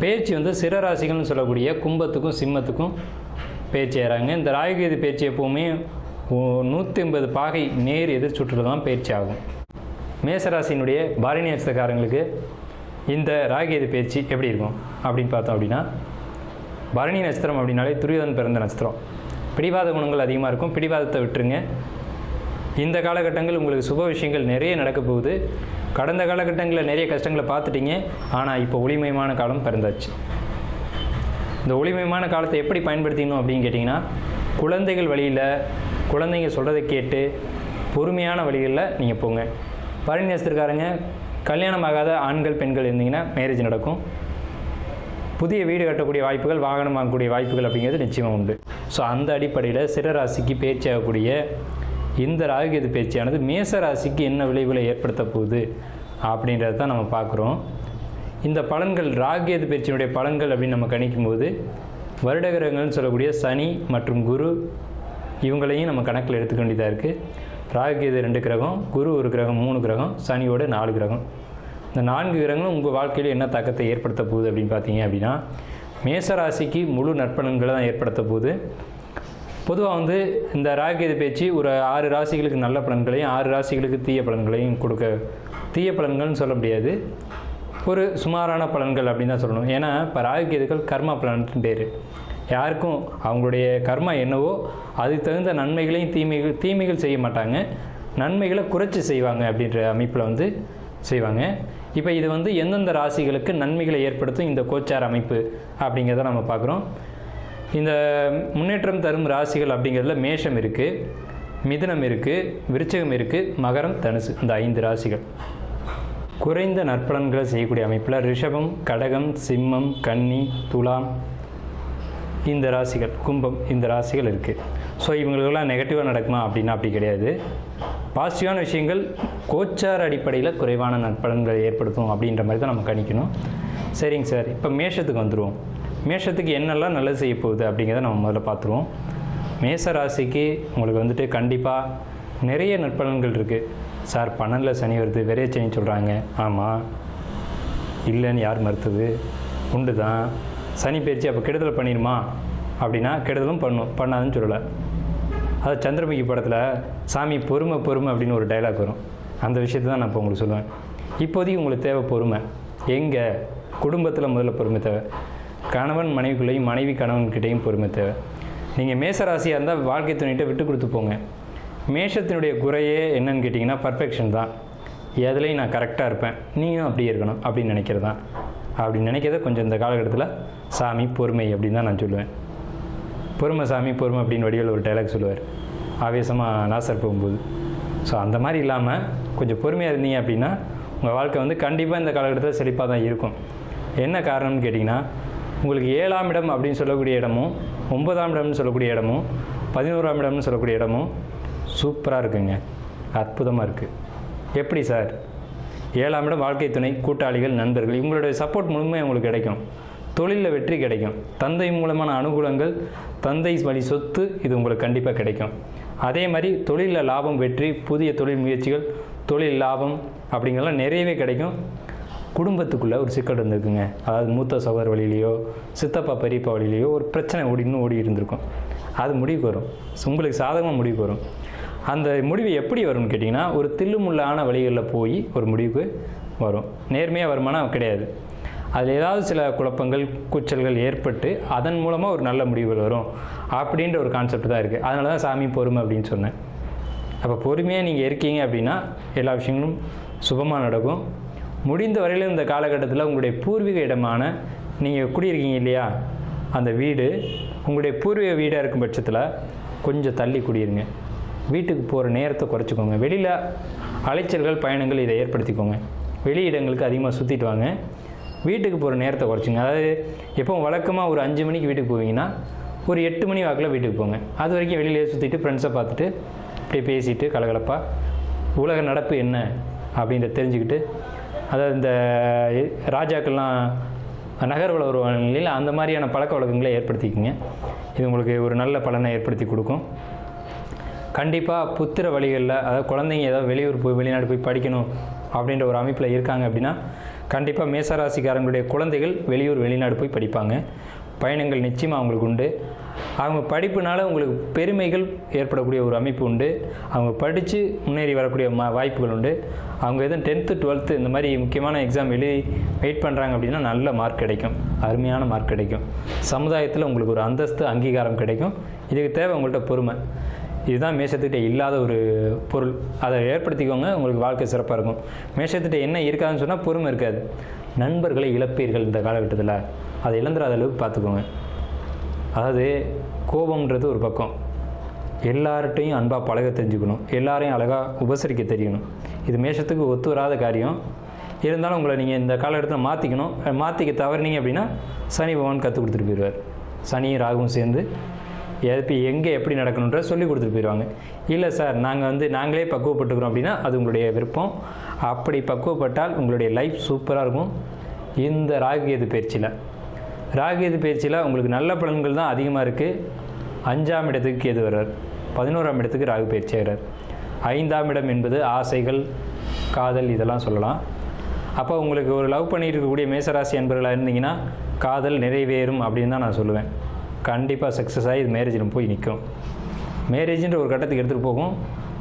பேச்சு வந்து சிறராசிகள்னு சொல்லக்கூடிய கும்பத்துக்கும் சிம்மத்துக்கும் பேச்சு ஏறாங்க இந்த ராகுகேது பேச்சு எப்போவுமே நூற்றி ஐம்பது பாகை நேர் எதிர் சுற்றுல தான் பயிற்சி ஆகும். மேசராசினுடைய பாரணி நட்சத்திரக்காரங்களுக்கு இந்த ராகுகேது பேச்சு எப்படி இருக்கும்? அப்படின்னு பார்த்தோம் அப்படின்னா பரணி நட்சத்திரம் அப்படின்னாலே துரியோதன் பிறந்த நட்சத்திரம். பிடிவாத குணங்கள் அதிகமாக இருக்கும். பிடிவாதத்தை விட்டுருங்க. இந்த காலகட்டங்கள் உங்களுக்கு சுப விஷயங்கள் நிறைய நடக்க போகுது. கடந்த காலகட்டங்களில் நிறைய கஷ்டங்களை பார்த்துட்டீங்க ஆனால் இப்போ ஒளிமயமான காலம் பிறந்தாச்சு. இந்த ஒளிமயமான காலத்தை எப்படி பயன்படுத்திக்கணும் அப்படின்னு கேட்டிங்கன்னா குழந்தைகள் வழியில் குழந்தைங்க சொல்கிறத கேட்டு பொறுமையான வழிகளில் நீங்கள் போங்க. பரணி நட்சத்திரக்காரங்க கல்யாணம் ஆகாத ஆண்கள் பெண்கள் இருந்தீங்கன்னா மேரேஜ் நடக்கும். புதிய வீடு கட்டக்கூடிய வாய்ப்புகள் வாகனம் வாங்கக்கூடிய வாய்ப்புகள் அப்படிங்கிறது நிச்சயமாக உண்டு. ஸோ அந்த அடிப்படையில் சிற ராசிக்கு பேச்சு ஆகக்கூடிய இந்த ராகுகேது பேச்சியானது மேச ராசிக்கு என்ன விளைவுகளை ஏற்படுத்த போகுது அப்படின்றத தான் நம்ம பார்க்குறோம். இந்த பலன்கள் ராகுகேது பேச்சினுடைய பலன்கள் அப்படின்னு நம்ம கணிக்கும்போது வருட கிரகங்கள்னு சொல்லக்கூடிய சனி மற்றும் குரு இவங்களையும் நம்ம கணக்கில் எடுத்துக்க வேண்டியதாக இருக்குது ராகுகேது ரெண்டு கிரகம் குரு ஒரு கிரகம் மூணு கிரகம் சனியோட நாலு கிரகம். இந்த நான்கு கிரகங்களும் உங்கள் வாழ்க்கையில் என்ன தாக்கத்தை ஏற்படுத்த போகுது அப்படின்னு பார்த்தீங்க அப்படின்னா மேச ராசிக்கு முழு நற்பலன்களை தான் ஏற்படுத்த போகுது. பொதுவாக வந்து இந்த ராகேது பேச்சு ஒரு ஆறு ராசிகளுக்கு நல்ல பலன்களையும் ஆறு ராசிகளுக்கு தீய பலன்களையும் கொடுக்க தீய பலன்கள்னு சொல்ல முடியாது. ஒரு சுமாரான பலன்கள் அப்படின்னு தான் சொல்லணும். ஏன்னா இப்போ ராகுகேதுகள் கர்மா பலன் பேர். யாருக்கும் அவங்களுடைய கர்மா என்னவோ அதுக்கு தகுந்த நன்மைகளையும் தீமைகள் தீமைகள் செய்ய மாட்டாங்க. நன்மைகளை குறைச்சி செய்வாங்க அப்படின்ற அமைப்பில் வந்து செய்வாங்க. இப்போ இது வந்து எந்தெந்த ராசிகளுக்கு நன்மைகளை ஏற்படுத்தும் இந்த கோச்சார் அமைப்பு அப்படிங்கிறத நம்ம பார்க்குறோம். இந்த முன்னேற்றம் தரும் ராசிகள் அப்படிங்கிறதுல மேஷம் இருக்குது மிதனம் இருக்குது விருச்சகம் இருக்குது மகரம் தனுசு இந்த ஐந்து ராசிகள். குறைந்த நற்பலன்களை செய்யக்கூடிய அமைப்பில் ரிஷபம் கடகம் சிம்மம் கன்னி துலாம் இந்த ராசிகள் கும்பம் இந்த ராசிகள் இருக்குது ஸோ இவங்களுக்கெல்லாம் நெகட்டிவாக நடக்குமா அப்படின்னா அப்படி கிடையாது. பாசிட்டிவான விஷயங்கள் கோச்சார் அடிப்படையில் குறைவான நற்பலன்களை ஏற்படுத்தும் அப்படின்ற மாதிரி தான் நம்ம கணிக்கணும். சரிங்க சார் இப்போ மேஷத்துக்கு வந்துடுவோம் மேஷத்துக்கு என்னெல்லாம் நல்லது செய்ய போகுது அப்படிங்கிறத நம்ம முதல்ல பார்த்துருவோம். மேச ராசிக்கு உங்களுக்கு வந்துட்டு கண்டிப்பாக நிறைய நற்பலன்கள் இருக்குது சார் பன்னெண்டில் சனி வருது வெறைய சனி சொல்கிறாங்க ஆமாம் இல்லைன்னு யார் மறுத்தது? உண்டு தான். சனி பயிற்சி அப்போ கெடுதல் பண்ணிடுமா? அப்படின்னா கெடுதலும் பண்ணும் பண்ணாதுன்னு சொல்லலை. அது சந்திரமுகி படத்தில் சாமி பொறுமை பொறுமை அப்படின்னு ஒரு டைலாக் வரும். அந்த விஷயத்தை தான் நான் இப்போ உங்களுக்கு சொல்லுவேன். இப்போதைக்கு உங்களுக்கு தேவை பொறுமை. எங்கே? குடும்பத்தில் முதல்ல பொறுமை தேவை. கணவன் மனைவிக்குள்ளேயும் மனைவி கணவன்கிட்டையும் பொறுமை தேவை. நீங்கள் மேசராசியாக இருந்தால் வாழ்க்கை துணைகிட்ட விட்டு கொடுத்து போங்க. மேஷத்தினுடைய குறையே என்னன்னு கேட்டிங்கன்னா பர்ஃபெக்ஷன் தான். எதுலேயும் நான் கரெக்டாக இருப்பேன். நீயும் அப்படியே இருக்கணும் அப்படின்னு நினைக்கிறது? தான் அப்படி நினைக்கிறத கொஞ்சம் இந்த காலகட்டத்தில் சாமி பொறுமை அப்படின்னு தான் நான் சொல்லுவேன். பொறுமை சாமி பொறுமை அப்படின்னு வடிவில் ஒரு டைலாக் சொல்லுவார். ஆவேசமாக நாசர் போகும்போது. ஸோ அந்த மாதிரி இல்லாமல் கொஞ்சம் பொறுமையாக இருந்தீங்க அப்படின்னா உங்கள் வாழ்க்கை வந்து கண்டிப்பாக இந்த காலகட்டத்தில் செழிப்பாக தான் இருக்கும். என்ன காரணம்னு கேட்டிங்கன்னா உங்களுக்கு ஏழாம் இடம் அப்படின்னு சொல்லக்கூடிய இடமும் ஒன்பதாம் இடம்னு சொல்லக்கூடிய இடமும் பதினோராம் இடம்னு சொல்லக்கூடிய இடமும் சூப்பராக இருக்குங்க. அற்புதமாக இருக்குது எப்படி சார்? ஏழாம் இடம் வாழ்க்கை துணை கூட்டாளிகள் நண்பர்கள். இவங்களுடைய சப்போர்ட் முழுமையாக உங்களுக்கு கிடைக்கும். தொழிலில் வெற்றி கிடைக்கும். தந்தை மூலமான அனுகூலங்கள் தந்தை வழி சொத்து இது உங்களுக்கு கண்டிப்பாக கிடைக்கும். அதே மாதிரி தொழிலில் லாபம் வெற்றி புதிய தொழில் முயற்சிகள் தொழில் லாபம் அப்படிங்கிறலாம் நிறையவே கிடைக்கும். குடும்பத்துக்குள்ளே ஒரு சிக்கல் இருந்திருக்குங்க. அதாவது மூத்த சகோதர வழியிலையோ சித்தப்பா பெரியப்பா வழியிலையோ ஒரு பிரச்சனை ஓடி இன்னும் ஓடி இருந்திருக்கும். அது முடிவுக்கு வரும். உங்களுக்கு சாதகமாக முடிவுக்கு வரும். அந்த முடிவு எப்படி வரும்னு கேட்டிங்கன்னா ஒரு தில்லுமுள்ளான வழிகளில் போய் ஒரு முடிவுக்கு வரும். நேர்மையாக வருமானா கிடையாது. அதில் ஏதாவது சில குழப்பங்கள் கூச்சல்கள் ஏற்பட்டு அதன் மூலமாக ஒரு நல்ல முடிவுகள் வரும். அப்படின்ற ஒரு கான்செப்ட் தான் இருக்குது அதனால தான் சாமி பொறுமை அப்படின்னு சொன்னேன். அப்போ பொறுமையாக நீங்கள் இருக்கீங்க அப்படின்னா எல்லா விஷயங்களும் சுபமாக நடக்கும். முடிந்த வரையிலும் இந்த காலகட்டத்தில் உங்களுடைய பூர்வீக இடமான நீங்கள் குடியிருக்கீங்க இல்லையா? அந்த வீடு உங்களுடைய பூர்வீக வீடாக இருக்கும் பட்சத்தில் கொஞ்சம் தள்ளி குடியிருங்க. வீட்டுக்கு போகிற நேரத்தை குறைச்சிக்கோங்க. வெளியில் அலைச்சல்கள் பயணங்கள் இதை ஏற்படுத்திக்கோங்க. வெளி இடங்களுக்கு அதிகமாக சுற்றிட்டு வாங்க. வீட்டுக்கு போகிற நேரத்தை குறைச்சிங்க. அதாவது எப்போ வழக்கமாக ஒரு அஞ்சு மணிக்கு வீட்டுக்கு போவீங்கன்னா ஒரு எட்டு மணி வாக்கில் வீட்டுக்கு போங்க. அது வரைக்கும் வெளியிலே சுற்றிட்டு ஃப்ரெண்ட்ஸை பார்த்துட்டு அப்படியே பேசிட்டு கலகலப்பாக உலக நடப்பு என்ன அப்படின்றத தெரிஞ்சுக்கிட்டு அதாவது இந்த ராஜாக்கள்லாம் நகர்வல வருவாங்க இல்லையா அந்த மாதிரியான பழக்க வழக்கங்களை ஏற்படுத்திக்கிங்க. இது உங்களுக்கு ஒரு நல்ல பலனை ஏற்படுத்தி கொடுக்கும். கண்டிப்பாக புத்திர வழிகளில் அதாவது குழந்தைங்க ஏதாவது வெளியூர் போய் வெளிநாடு போய் படிக்கணும் அப்படின்ற ஒரு அமைப்பில் இருக்காங்க அப்படின்னா கண்டிப்பாக மேசராசிக்காரங்களுடைய குழந்தைகள் வெளியூர் வெளிநாடு போய் படிப்பாங்க. பயணங்கள் நிச்சயமாக அவங்களுக்கு உண்டு. அவங்க படிப்புனால உங்களுக்கு பெருமைகள் ஏற்படக்கூடிய ஒரு அமைப்பு உண்டு. அவங்க படித்து முன்னேறி வரக்கூடிய ம வாய்ப்புகள் உண்டு. அவங்க எதுவும் டென்த்து டுவெல்த்து இந்த மாதிரி முக்கியமான எக்ஸாம் எழுதி வெயிட் பண்ணுறாங்க அப்படின்னா நல்ல மார்க் கிடைக்கும். அருமையான மார்க் கிடைக்கும். சமுதாயத்தில் உங்களுக்கு ஒரு அந்தஸ்து அங்கீகாரம் கிடைக்கும். இதுக்கு தேவை உங்கள்கிட்ட பொறுமை. இதுதான் மேஷத்துக்கிட்ட இல்லாத ஒரு பொருள். அதை ஏற்படுத்திக்கோங்க உங்களுக்கு வாழ்க்கை சிறப்பாக இருக்கும். மேஷத்துக்கிட்ட என்ன இருக்காதுன்னு சொன்னால் பொறுமை இருக்காது. நண்பர்களை இழப்பீர்கள் இந்த காலகட்டத்தில். அதை இழந்துடாத அளவுக்கு பார்த்துக்கோங்க. அதாவது கோபம்ன்றது ஒரு பக்கம். எல்லார்ட்டையும் அன்பாக பழக தெரிஞ்சுக்கணும். எல்லாரையும் அழகாக உபசரிக்க தெரியணும். இது மேஷத்துக்கு ஒத்து வராத காரியம். இருந்தாலும் உங்களை நீங்கள் இந்த காலகட்டத்தில் மாற்றிக்கணும் மாற்றிக்க தவறினீங்க அப்படின்னா சனி பகவான் கற்றுக் கொடுத்துட்டு போயிடுவார் சனியும் ராகுவும் சேர்ந்து எப்போ எங்கே எப்படி நடக்கணுன்ற சொல்லி கொடுத்துட்டு போயிடுவாங்க இல்லை சார் நாங்கள் வந்து நாங்களே பக்குவப்பட்டுக்கிறோம் அப்படின்னா அது உங்களுடைய விருப்பம். அப்படி பக்குவப்பட்டால் உங்களுடைய லைஃப் சூப்பராக இருக்கும். இந்த ராகுகேது பயிற்சியில். ராகுகேது பயிற்சியில் உங்களுக்கு நல்ல பலன்கள் தான் அதிகமாக இருக்குது அஞ்சாம் இடத்துக்கு கேது வர்றார். பதினோராம் இடத்துக்கு ராகு பயிற்சி ஆகிறார் ஐந்தாம் இடம் என்பது ஆசைகள் காதல் இதெல்லாம் சொல்லலாம். அப்போ உங்களுக்கு ஒரு லவ் பண்ணிட்டு இருக்கக்கூடிய மேசராசி அன்பர்களாக இருந்தீங்கன்னா காதல் நிறைவேறும் அப்படின்னு தான் நான் சொல்லுவேன். கண்டிப்பாக சக்ஸஸ் ஆகி இது மேரேஜில் போய் நிற்கும். மேரேஜின்ற ஒரு கட்டத்துக்கு எடுத்துகிட்டு போகும்.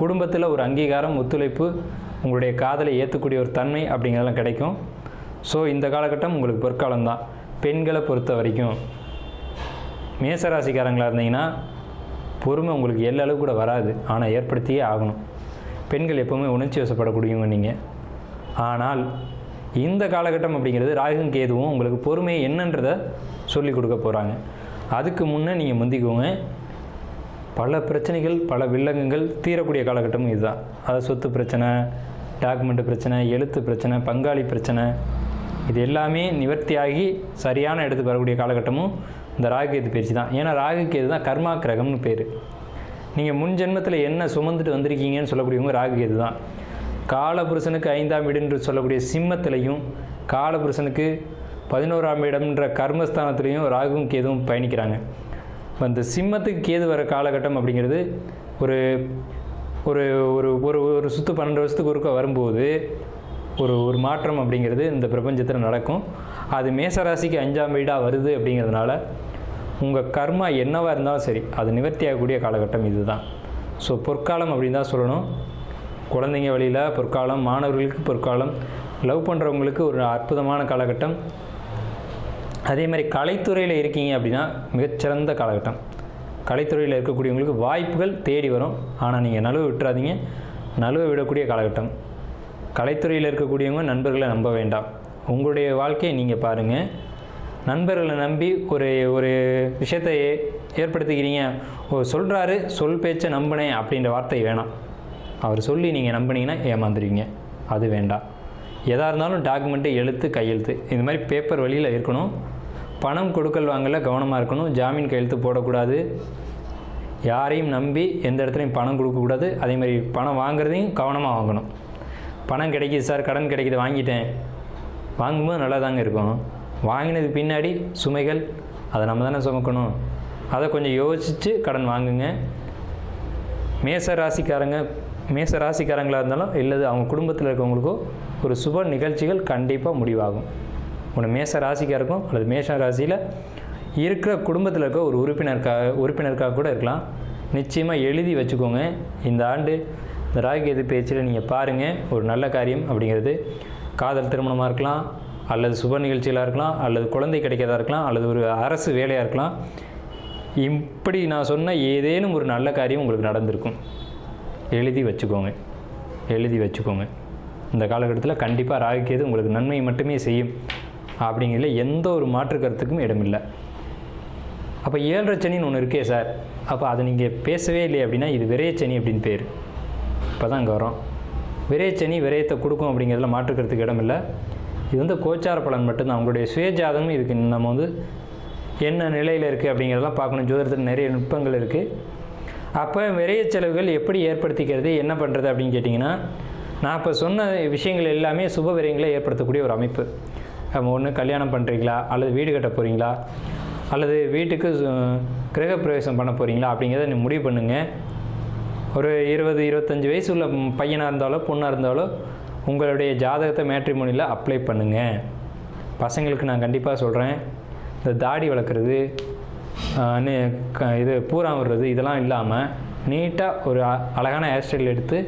குடும்பத்தில் ஒரு அங்கீகாரம் ஒத்துழைப்பு உங்களுடைய காதலை ஏற்றக்கூடிய ஒரு தன்மை அப்படிங்கிறதெல்லாம் கிடைக்கும். ஸோ இந்த காலகட்டம் உங்களுக்கு பொற்காலம் தான் பெண்களை பொறுத்த வரைக்கும் மேசராசிக்காரங்களாக இருந்தீங்கன்னா பொறுமை உங்களுக்கு எல்லா கூட வராது. ஆனால் ஏற்படுத்தியே ஆகணும். பெண்கள் எப்போவுமே உணர்ச்சி வசப்படக்கூடியவங்க நீங்கள் ஆனால் இந்த காலகட்டம் அப்படிங்கிறது ராகும் கேதுவும் உங்களுக்கு பொறுமை என்னன்றதை சொல்லி கொடுக்க போகிறாங்க அதுக்கு முன்னே நீங்கள் முந்திக்கோங்க. பல பிரச்சனைகள் பல வில்லங்கங்கள் தீரக்கூடிய காலகட்டமும் இதுதான். அதாவது சொத்து பிரச்சனை டாக்குமெண்ட் பிரச்சனை எழுத்து பிரச்சனை பங்காளி பிரச்சனை இது எல்லாமே நிவர்த்தியாகி சரியான இடத்துக்கு வரக்கூடிய காலகட்டமும் இந்த ராகுகேது பயிற்சி தான். ஏன்னா ராகுகேது தான் கர்மா கிரகம்னு பேர். நீங்கள் முன் ஜென்மத்தில் என்ன சுமந்துட்டு வந்திருக்கீங்கன்னு சொல்லக்கூடியவங்க ராகுகேது தான். காலபுருஷனுக்கு ஐந்தாம் வீடுன்று சொல்லக்கூடிய சிம்மத்திலையும் காலபுருஷனுக்கு பதினோராம் இடம்ன்ற கர்மஸ்தானத்துலேயும் ராகுவும் கேதுவும் பயணிக்கிறாங்க. இப்போ அந்த சிம்மத்துக்கு கேது வர காலகட்டம் அப்படிங்கிறது ஒரு ஒரு ஒரு ஒரு ஒரு சுற்று பன்னெண்டு வருஷத்துக்கு ஒருக்க வரும்போது ஒரு ஒரு மாற்றம் அப்படிங்கிறது இந்த பிரபஞ்சத்தில் நடக்கும். அது மேசராசிக்கு அஞ்சாம் வீடாக வருது அப்படிங்கிறதுனால உங்கள் கர்மா என்னவாக இருந்தாலும் சரி அது நிவர்த்தி ஆகக்கூடிய காலகட்டம் இதுதான். ஸோ பொற்காலம் அப்படின்னு தான் சொல்லணும். குழந்தைங்க வழியில் பொற்காலம் மாணவர்களுக்கு பொற்காலம் லவ் பண்ணுறவங்களுக்கு ஒரு அற்புதமான காலகட்டம். அதே மாதிரி கலைத்துறையில் இருக்கீங்க அப்படின்னா மிகச்சிறந்த காலகட்டம். கலைத்துறையில் இருக்கக்கூடியவங்களுக்கு வாய்ப்புகள் தேடி வரும். ஆனால் நீங்கள் நழுவ விட்டுறாதீங்க. நழுவ விடக்கூடிய காலகட்டம். கலைத்துறையில் இருக்கக்கூடியவங்க நண்பர்களை நம்ப வேண்டாம். உங்களுடைய வாழ்க்கையை நீங்கள் பாருங்கள் நண்பர்களை நம்பி ஒரு ஒரு விஷயத்தை ஏற்படுத்திக்கிறீங்க. ஓ சொல்கிறாரு சொல் பேச்சை நம்பினேன் அப்படின்ற வார்த்தை வேணாம். அவர் சொல்லி நீங்கள் நம்பினீங்கன்னா ஏமாந்துருவீங்க. அது வேண்டாம். எதாக இருந்தாலும் டாக்குமெண்ட்டு எழுத்து கையெழுத்து. இந்த மாதிரி பேப்பர் வழியில் இருக்கணும். பணம் கொடுக்கல் வாங்கல கவனமாக இருக்கணும். ஜாமீன் கையெழுத்து போடக்கூடாது. யாரையும் நம்பி எந்த இடத்துலையும் பணம் கொடுக்கக்கூடாது அதே மாதிரி பணம் வாங்குறதையும் கவனமாக வாங்கணும். பணம் கிடைக்கிது சார் கடன் கிடைக்கிது வாங்கிட்டேன். வாங்கும்போது நல்லா தாங்க இருக்கும். வாங்கினதுக்கு பின்னாடி சுமைகள் அதை நம்ம தானே சுமக்கணும். அதை கொஞ்சம் யோசித்து கடன் வாங்குங்க. மேச ராசிக்காரங்க மேச ராசிக்காரங்களாக இருந்தாலும் இல்லது அவங்க குடும்பத்தில் இருக்கவங்களுக்கோ ஒரு சுப நிகழ்ச்சிகள் கண்டிப்பாக முடிவாகும். ஒன்று மேச ராசிக்காருக்கும் அல்லது மேஷ ராசியில் இருக்கிற குடும்பத்தில் இருக்க ஒரு உறுப்பினருக்காக உறுப்பினருக்காக கூட இருக்கலாம். நிச்சயமாக எழுதி வச்சுக்கோங்க. இந்த ஆண்டு இந்த ராகுகேது பேச்சில் நீங்கள் பாருங்கள் ஒரு நல்ல காரியம் அப்படிங்கிறது. காதல் திருமணமாக இருக்கலாம் அல்லது சுப நிகழ்ச்சிகளாக இருக்கலாம் அல்லது குழந்தை கிடைக்கிறதா இருக்கலாம் அல்லது ஒரு அரசு வேலையாக இருக்கலாம். இப்படி நான் சொன்ன ஏதேனும் ஒரு நல்ல காரியம் உங்களுக்கு நடந்திருக்கும். எழுதி வச்சுக்கோங்க. எழுதி வச்சுக்கோங்க. இந்த காலகட்டத்தில் கண்டிப்பாக ராகுகேது உங்களுக்கு நன்மை மட்டுமே செய்யும். அப்படிங்கிறதுல எந்த ஒரு மாற்று கருத்துக்கும் இடமில்லை. அப்போ ஏழரை சனின்னு ஒன்று இருக்கே சார். அப்போ அதை நீங்கள் பேசவே இல்லை அப்படின்னா இது விரையச்சனி அப்படின்னு பேர். இப்போ தான் அங்கே வரோம் விரையச்சனி விரயத்தை கொடுக்கும் அப்படிங்கிறதுல மாற்றுக்கிறதுக்கு இடமில்லை. இது வந்து கோச்சார பலன் மட்டும்தான். அவங்களுடைய சுயஜாதகம் இதுக்கு நம்ம வந்து என்ன நிலையில் இருக்குது அப்படிங்கிறதெல்லாம் பார்க்கணும். ஜோதிடத்தில் நிறைய நுட்பங்கள் இருக்குது அப்போ விரைய செலவுகள் எப்படி ஏற்படுத்திக்கிறது என்ன பண்ணுறது அப்படின்னு கேட்டிங்கன்னா நான் இப்போ சொன்ன விஷயங்கள் எல்லாமே சுப விரயங்களை ஏற்படுத்தக்கூடிய ஒரு அமைப்பு. ஒன்று கல்யாணம் பண்ணுறீங்களா அல்லது வீடு கட்ட போகிறீங்களா அல்லது வீட்டுக்கு சு- கிரகப்பிரவேசம் பண்ண போகிறீங்களா அப்படிங்கிறத நீ முடிவு பண்ணுங்கள் ஒரு இருபது இருபத்தஞ்சி வயசு உள்ள பையனாக இருந்தாலோ பொண்ணாக இருந்தாலோ உங்களுடைய ஜாதகத்தை மேட்ரிமோனியில் அப்ளை பண்ணுங்கள் பசங்களுக்கு நான் கண்டிப்பாக சொல்கிறேன் இந்த தாடி வளர்க்குறது க- இது பூரா விடுறது இதெல்லாம் இல்லாமல் நீட்டாக ஒரு அ- அழகான ஹேர் ஸ்டைல் எடுத்து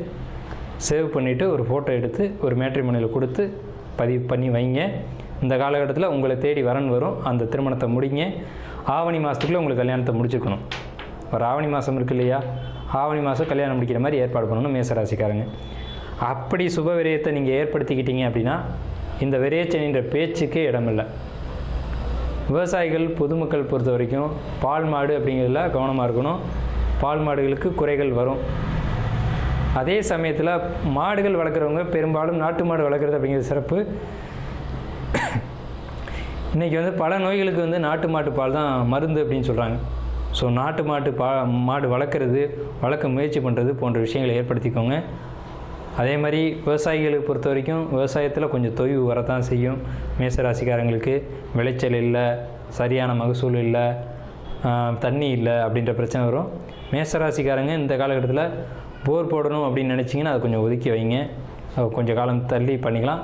சேவ் பண்ணிவிட்டு ஒரு ஃபோட்டோ எடுத்து ஒரு மேட்ரிமோனியில் கொடுத்து பதிவு பண்ணி வைங்க. இந்த காலகட்டத்தில் உங்களை தேடி வரன் வரும். அந்த திருமணத்தை முடிங்க. ஆவணி மாதத்துக்குள்ளே உங்களுக்கு கல்யாணத்தை முடிச்சுக்கணும். ஒரு ஆவணி மாதம் இருக்கு இல்லையா? ஆவணி மாதம் கல்யாணம் முடிக்கிற மாதிரி ஏற்பாடு பண்ணணும் மேசராசிக்காரங்க. அப்படி சுப விரயத்தை நீங்கள் ஏற்படுத்திக்கிட்டீங்க அப்படின்னா இந்த விரயச்சனின்ற பேச்சுக்கே இடமில்லை. விவசாயிகள் பொதுமக்கள் பொறுத்த வரைக்கும் பால் மாடு அப்படிங்கிறதுல கவனமாக இருக்கணும். பால் மாடுகளுக்கு குறைகள் வரும். அதே சமயத்தில் மாடுகள் வளர்க்குறவங்க பெரும்பாலும் நாட்டு மாடு வளர்க்குறது அப்படிங்கிறது சிறப்பு. இன்றைக்கி வந்து பல நோய்களுக்கு வந்து நாட்டு மாட்டு பால் தான் மருந்து அப்படின்னு சொல்கிறாங்க ஸோ நாட்டு மாட்டு பா மாடு வளர்க்குறது வளர்க்க முயற்சி பண்ணுறது போன்ற விஷயங்களை ஏற்படுத்திக்கோங்க. அதே மாதிரி விவசாயிகளை பொறுத்த வரைக்கும் விவசாயத்தில் கொஞ்சம் தொய்வு வரத்தான் செய்யும். மேசராசிக்காரங்களுக்கு விளைச்சல் இல்லை சரியான மகசூல் இல்லை தண்ணி இல்லை அப்படின்ற பிரச்சனை வரும். மேசராசிக்காரங்க இந்த காலகட்டத்தில் போர் போடணும் அப்படின்னு நினச்சிங்கன்னா அதை கொஞ்சம் ஒதுக்கி வைங்க. கொஞ்சம் காலம் தள்ளி பண்ணிக்கலாம்.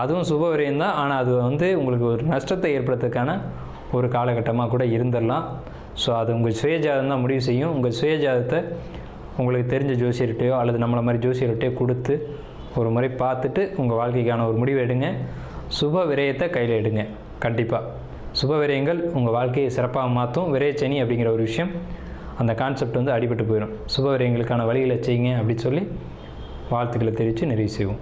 அதுவும் சுப விரயம் தான் ஆனால் அது வந்து உங்களுக்கு ஒரு நஷ்டத்தை ஏற்படுத்துறதுக்கான ஒரு காலகட்டமாக கூட இருந்துடலாம். ஸோ அது உங்கள் சுயஜாதம் தான் முடிவு செய்யும். உங்கள் சுயஜாதத்தை உங்களுக்கு தெரிஞ்ச ஜோசியர்கிட்டையோ அல்லது நம்மளை மாதிரி ஜோசியர்கிட்டையோ கொடுத்து ஒரு முறை பார்த்துட்டு உங்கள் வாழ்க்கைக்கான ஒரு முடிவு எடுங்க. சுப விரயத்தை கையில் எடுங்க. கண்டிப்பாக சுப விரயங்கள் உங்கள் வாழ்க்கையை சிறப்பாக மாற்றும். விரயச்சனி அப்படிங்கிற ஒரு விஷயம் அந்த கான்செப்ட் வந்து அடிபட்டு போயிடும் சுப விரயங்களுக்கான வழிகளை செய்யுங்க அப்படின்னு சொல்லி வாழ்த்துக்களை தெரிவித்து நிறைவு செய்வோம்.